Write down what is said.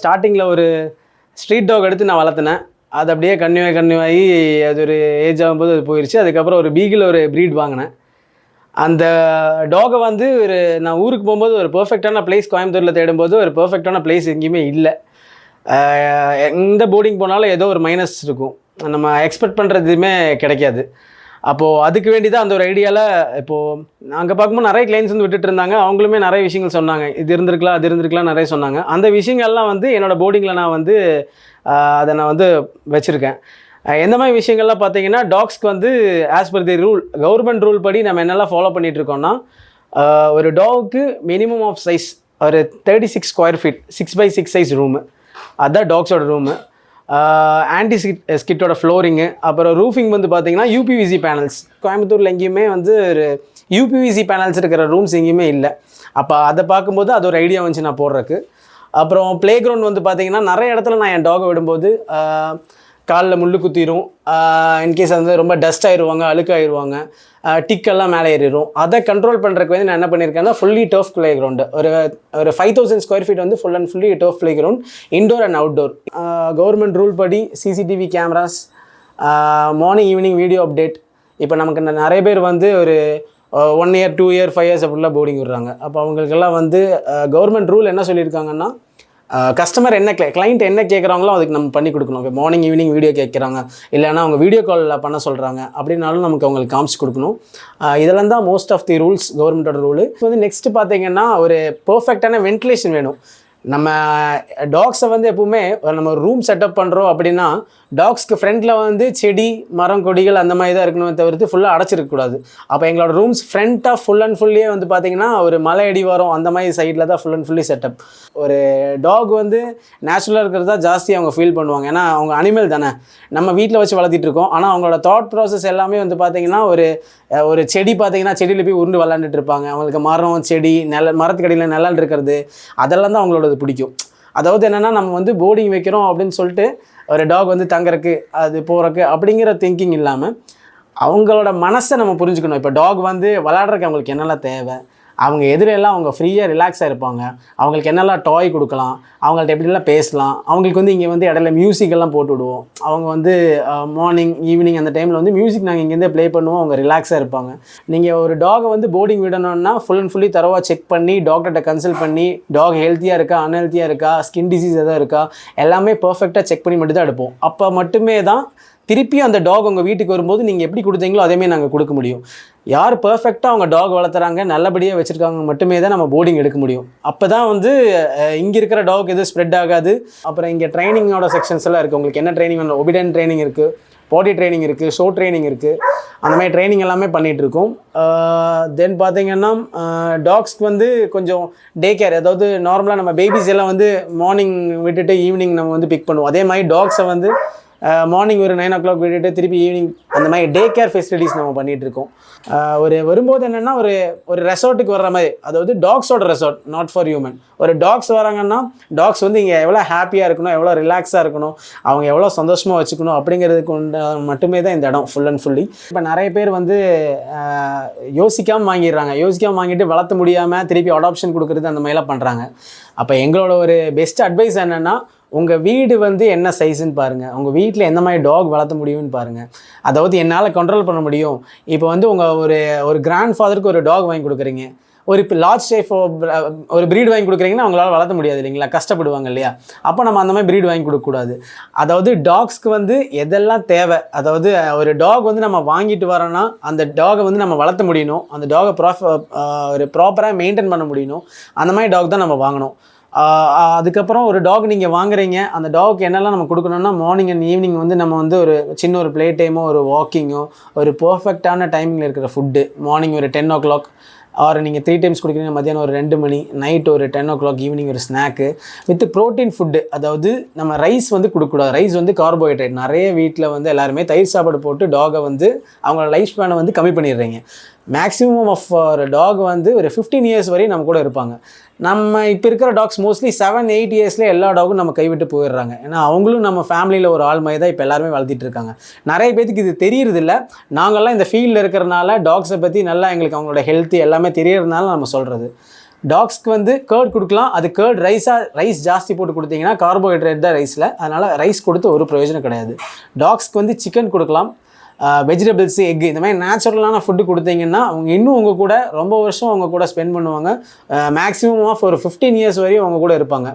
ஸ்டார்டிங்கில் ஒரு street dog எடுத்து நான் வளர்த்தினேன் அது அப்படியே கன்னியூ கன்னியூ அது ஒரு ஏஜ் ஆகும்போது அது போயிடுச்சு அதுக்கப்புறம் ஒரு பீகில் ஒரு ப்ரீட் வாங்கினேன். அந்த டாகை வந்து ஒரு நான் ஊருக்கு போகும்போது ஒரு பர்ஃபெக்டான பிளேஸ் கோயம்புத்தூரில் தேடும்போது ஒரு பர்ஃபெக்டான பிளேஸ் எங்கேயுமே இல்லை. எந்த போர்டிங் போனாலும் ஏதோ ஒரு மைனஸ் இருக்கும். நம்ம எக்ஸ்பெக்ட் பண்ணுறதுமே கிடைக்காது. அப்போது அதுக்கு வேண்டி தான் அந்த ஒரு ஐடியாவில் இப்போது அங்கே பார்க்கும்போது நிறைய கிளைண்ட்ஸ் வந்து விட்டுட்டு இருந்தாங்க. அவங்களுமே நிறைய விஷயங்கள் சொன்னாங்க. இது இருந்திருக்கலாம் அது இருந்திருக்கலாம் நிறைய சொன்னாங்க. அந்த விஷயங்கள்லாம் வந்து என்னோட போர்டிங்கில் நான் வந்து அதை நான் வந்து வச்சுருக்கேன். எந்த மாதிரி விஷயங்கள்லாம் பார்த்தீங்கன்னா டாக்ஸ்க்கு வந்து as per the rule government rule படி நம்ம என்னெல்லாம் ஃபாலோ பண்ணிகிட்ருக்கோன்னா இருக்கோம்னா ஒரு டாகுக்கு மினிமம் ஆஃப் சைஸ் ஒரு thirty six square feet six by six size room அதுதான் டாக்ஸோட ரூமு ஆன்டி ஸ்கிட் ஸ்கிட்டோட ஃப்ளோரிங்கு அப்புறம் ரூஃபிங் வந்து பார்த்தீங்கன்னா யூபிவிசி பேனல்ஸ் கோயம்புத்தூரில் எங்கேயுமே வந்து ஒரு யூபிவிசி பேனல்ஸ் இருக்கிற ரூம்ஸ் எங்கேயுமே இல்லை. அப்போ அதை பார்க்கும்போது அது ஒரு ஐடியா வந்துச்சு நான் போடுறதுக்கு. அப்புறம் ப்ளே கிரவுண்ட் வந்து பார்த்தீங்கன்னா நிறைய இடத்துல நான் என் டாகை விடும்போது காலில் முள் குத்திரும். இன்கேஸ் வந்து ரொம்ப டஸ்ட் ஆயிடுவாங்க அழுக்காயிருவாங்க. டிக்கெல்லாம் மேலே ஏறிடும் அதை கண்ட்ரோல் பண்ணுறதுக்கு வந்து நான் என்ன பண்ணியிருக்கேன்னா ஃபுல்லி டர்ஃப் ப்ளே கிரவுண்டு ஒரு ஒரு ஃபைவ் தௌசண்ட் ஸ்கொயர் ஃபீட் வந்து full and fully turf playground indoor and outdoor government rule படி CCTV cameras morning evening video update இப்போ நமக்கு ந- நிறைய பேர் வந்து ஒரு one year two year five years அப்படிலாம் போர்டிங் விடுறாங்க. அப்போ அவங்களுக்கெல்லாம் வந்து கவர்மெண்ட் ரூல் என்ன சொல்லியிருக்காங்கன்னா கஸ்டமர் என்ன கே கிளைண்ட் என்ன கேட்குறாங்களோ அதுக்கு நம்ம பண்ணி கொடுக்கணும். இப்போ மார்னிங் ஈவினிங் வீடியோ கேட்குறாங்க இல்லைன்னா அவங்க வீடியோ காலில் பண்ண சொல்கிறாங்க அப்படின்னாலும் நமக்கு அவங்களுக்கு காமிச்சு கொடுக்கணும். இதெல்லாம் தான் மோஸ்ட் ஆஃப் தி ரூல்ஸ் கவர்மெண்ட்டோட ரூல் இப்போ வந்து நெக்ஸ்ட் பார்த்தீங்கன்னா ஒரு பர்ஃபெக்டான வென்டிலேஷன் வேணும். நம்ம டாக்ஸை வந்து எப்பவுமே நம்ம ரூம் செட்டப் பண்ணுறோம் அப்படின்னா டாக்ஸ்க்கு ஃப்ரண்ட்டில் வந்து செடி மரம் கொடிகள் அந்த மாதிரி தான் இருக்கணுமே தவிர்த்து ஃபுல்லாக அடைச்சிருக்கக்கூடாது அப்போ எங்களோட ரூம்ஸ் ஃப்ரண்ட்டாக ஃபுல் அண்ட் ஃபுல்லியே வந்து பார்த்திங்கன்னா ஒரு மலை அடிவாரம் அந்த மாதிரி சைடில் தான் ஃபுல் அண்ட் ஃபுல்லி செட்டப் ஒரு டாக் வந்து நேச்சுரலாக இருக்கிறது தான் ஜாஸ்தி அவங்க ஃபீல் பண்ணுவாங்க. ஏன்னா அவங்க அனிமல் தானே. நம்ம வீட்டில் வச்சு வளர்த்திட்டு இருக்கோம். ஆனால் அவங்களோட தாட் ப்ராசஸ் எல்லாமே வந்து பார்த்திங்கன்னா ஒரு ஒரு செடி பார்த்திங்கன்னா செடியில் போய் உருண்டு விளாண்டுட்டு இருப்பாங்க. அவங்களுக்கு மரம் செடி நில மரத்துக்கடியில் நிழல் இருக்கிறது அதெல்லாம் தான் அவங்களோட அவங்களோடது பிடிக்கும். அதாவது என்னென்னா நம்ம வந்து போர்டிங் வைக்கிறோம் அப்படின்னு சொல்லிட்டு ஒரு டாக் வந்து தங்குறக்கு அது போகிறக்கு அப்படிங்கிற திங்கிங் இல்லாமல் அவங்களோட மனசை நம்ம புரிஞ்சுக்கணும். இப்போ டாக் வந்து விளாட்றதுக்கு அவங்களுக்கு என்னெல்லாம் தேவை? அவங்க எதிரெல்லாம் அவங்க ஃப்ரீயாக ரிலாக்ஸாக இருப்பாங்க. அவங்களுக்கு என்னெல்லாம் டாய் கொடுக்கலாம் அவங்கள்ட்ட எப்படிலாம் பேசலாம் அவங்களுக்கு வந்து இங்கே வந்து இடையில மியூசிக்கெல்லாம் போட்டு விடுவோம். அவங்க வந்து மார்னிங் ஈவினிங் அந்த டைமில் வந்து மியூசிக் நாங்கள் இங்கேருந்தே ப்ளே பண்ணுவோம் அவங்க ரிலாக்ஸாக இருப்பாங்க. நீங்கள் ஒரு டாகை வந்து போர்டிங் விடணும்னா ஃபுல் அண்ட் ஃபுல்லி தரவாக செக் பண்ணி டாக்டர்கிட்ட கன்சல்ட் பண்ணி டாக் ஹெல்த்தியாக இருக்கா அன்ஹெல்த்தியாக இருக்கா ஸ்கின் டிசீஸ் எதாவது இருக்கா எல்லாமே பர்ஃபெக்டாக செக் பண்ணி மட்டும் தான் எடுப்போம். அப்போ மட்டுமே தான் திருப்பி அந்த டாக் உங்கள் வீட்டுக்கு வரும்போது நீங்கள் எப்படி கொடுத்தீங்களோ அதேமாதிரி நாங்கள் கொடுக்க முடியும். யார் பர்ஃபெக்டாக அவங்க டாக் வளர்த்துறாங்க நல்லபடியாக வச்சுருக்காங்க மட்டுமே தான் நம்ம போர்டிங் எடுக்க முடியும். அப்போ தான் வந்து இங்கே இருக்கிற டாக் எதுவும் ஸ்ப்ரெட் ஆகாது. அப்புறம் இங்கே ட்ரைனிங்கோட செக்ஷன்ஸ் எல்லாம் இருக்குது உங்களுக்கு என்ன ட்ரைனிங் வேணும்? ஒபிடன் ட்ரைனிங் இருக்குது பாடி ட்ரைனிங் இருக்குது ஷோ ட்ரைனிங் இருக்குது அந்த மாதிரி ட்ரைனிங் எல்லாமே பண்ணிகிட்ருக்கோம் தென் பார்த்தீங்கன்னா டாக்ஸ்க்கு வந்து கொஞ்சம் டே கேர் அதாவது நார்மலாக நம்ம பேபிஸ் எல்லாம் வந்து மார்னிங் விட்டுட்டு ஈவினிங் நம்ம வந்து பிக் பண்ணுவோம். அதே மாதிரி டாக்ஸை வந்து மார்னிங் ஒரு நைன் ஓ கிளாக் விட்டுட்டு திருப்பி ஈவினிங் அந்த மாதிரி டே கேர் ஃபெசிலிட்டிஸ் நம்ம பண்ணிகிட்ருக்கோம் இருக்கோம் ஒரு வரும்போது என்னென்னா ஒரு ஒரு ரெசார்ட்டுக்கு வர்ற மாதிரி அதாவது டாக்ஸோட ரெசார்ட் நாட் ஃபார் ஹியூமன் ஒரு டாக்ஸ் வராங்கன்னா டாக்ஸ் வந்து இங்கே எவ்வளோ ஹாப்பியாக இருக்கணும் எவ்வளோ ரிலாக்ஸாக இருக்கணும் அவங்க எவ்வளோ சந்தோஷமாக வச்சுக்கணும் அப்படிங்கிறதுக்கு மட்டுமே தான் இந்த இடம் ஃபுல் அண்ட் ஃபுல்லி இப்போ நிறைய பேர் வந்து யோசிக்காமல் வாங்கிடுறாங்க. யோசிக்காமல் வாங்கிட்டு வளர்த்த முடியாமல் திருப்பி அடாப்ஷன் கொடுக்குறது அந்த மாதிரிலாம் பண்ணுறாங்க அப்போ எங்களோட ஒரு பெஸ்ட் அட்வைஸ் என்னென்னா உங்கள் வீடு வந்து என்ன சைஸுன்னு பாருங்கள் உங்கள் வீட்டில் எந்த மாதிரி டாக் வளர்த்த முடியும்னு பாருங்கள் அதாவது என்னால் கண்ட்ரோல் பண்ண முடியும். இப்போ வந்து உங்கள் ஒரு ஒரு கிராண்ட் ஃபாதருக்கு ஒரு டாக் வாங்கி கொடுக்குறீங்க. ஒரு இப்போ லார்ஜ் டைப் ஒரு ப்ரீட் வாங்கி கொடுக்குறீங்கன்னா அவங்களால வளர்த்த முடியாது இல்லைங்களா? கஷ்டப்படுவாங்க இல்லையா? அப்போ நம்ம அந்த மாதிரி ப்ரீட் வாங்கி கொடுக்கக்கூடாது. அதாவது டாக்ஸ்க்கு வந்து எதெல்லாம் தேவை? அதாவது ஒரு டாக் வந்து நம்ம வாங்கிட்டு வரோன்னா அந்த டாகை வந்து நம்ம வளர்த்த முடியணும். அந்த டாகை ப்ராஃப் ஒரு ப்ராப்பராக மெயின்டைன் பண்ண முடியணும். அந்த மாதிரி டாக் தான் நம்ம வாங்கணும். அதுக்கப்புறம் ஒரு டாக் நீங்கள் வாங்குறீங்க. அந்த டாக் என்னெல்லாம் நம்ம கொடுக்கணும்னா மார்னிங் அண்ட் ஈவினிங் வந்து நம்ம வந்து ஒரு சின்ன ஒரு ப்ளே டைமோ ஒரு வாக்கிங்கோ ஒரு பர்ஃபெக்டான டைமிங்கில் இருக்கிற ஃபுட்டு மார்னிங் ஒரு டென் ஓ கிளாக் ஆர் நீங்கள் த்ரீ டைம்ஸ் குடிக்கிறீங்க மத்தியானம் ஒரு ரெண்டு மணி நைட் ஒரு டென் ஓ கிளாக் ஈவினிங் ஒரு ஸ்நாக்கு வித் ப்ரோட்டீன் ஃபுட்டு அதாவது நம்ம ரைஸ் வந்து கொடுக்கக்கூடாது. ரைஸ் வந்து கார்போஹைட்ரேட் நிறைய வீட்டில் வந்து எல்லாருமே தயிர் சாப்பாடு போட்டு டாகை வந்து அவங்களோட லைஃப் ஸ்பேனை வந்து கம்மி பண்ணிடுறீங்க. மேக்ஸிமம் ஆஃப் ஒரு டாக் வந்து ஒரு ஃபிஃப்டீன் இயர்ஸ் வரையும் நம்ம கூட இருப்பாங்க. நம்ம இப்போ இருக்கிற டாக்ஸ் மோஸ்ட்லி செவன் எயிட் இயர்ஸ்லேயே எல்லா டாகும் நம்ம கைவிட்டு போயிடுறாங்க. ஏன்னா அவங்களும் நம்ம ஃபேமிலியில் ஒரு ஆள் மாதிரி தான் இப்போ எல்லாருமே வளர்த்திட்டு இருக்காங்க. நிறைய பேத்துக்கு இது தெரியறதில்ல. நாங்கள்லாம் இந்த ஃபீல்டில் இருக்கிறனால டாக்ஸை பற்றி நல்லா எங்களுக்கு அவங்களோட ஹெல்த் எல்லாமே தெரியறதுனால நம்ம சொல்கிறது டாக்ஸ்க்கு வந்து கேர்ட் கொடுக்கலாம். அது கேர்ட் ரைஸாக ரைஸ் ஜாஸ்தி போட்டு கொடுத்தீங்கன்னா கார்போஹைட்ரேட் தான் ரைஸில் அதனால் ரைஸ் கொடுத்து ஒரு பிரயோஜனம் கிடையாது. டாக்ஸ்க்கு வந்து சிக்கன் கொடுக்கலாம். வெஜிடபிள்ஸ் எக் இந்த மாதிரி நேச்சுரலான ஃபுட்டு கொடுத்தீங்கன்னா அவங்க இன்னும் உங்கள் கூட ரொம்ப வருஷம் அவங்க கூட ஸ்பெண்ட் பண்ணுவாங்க. மேக்ஸிமம் ஆஃப் ஒரு ஃபிஃப்டீன் இயர்ஸ் வரையும் அவங்க கூட இருப்பாங்க.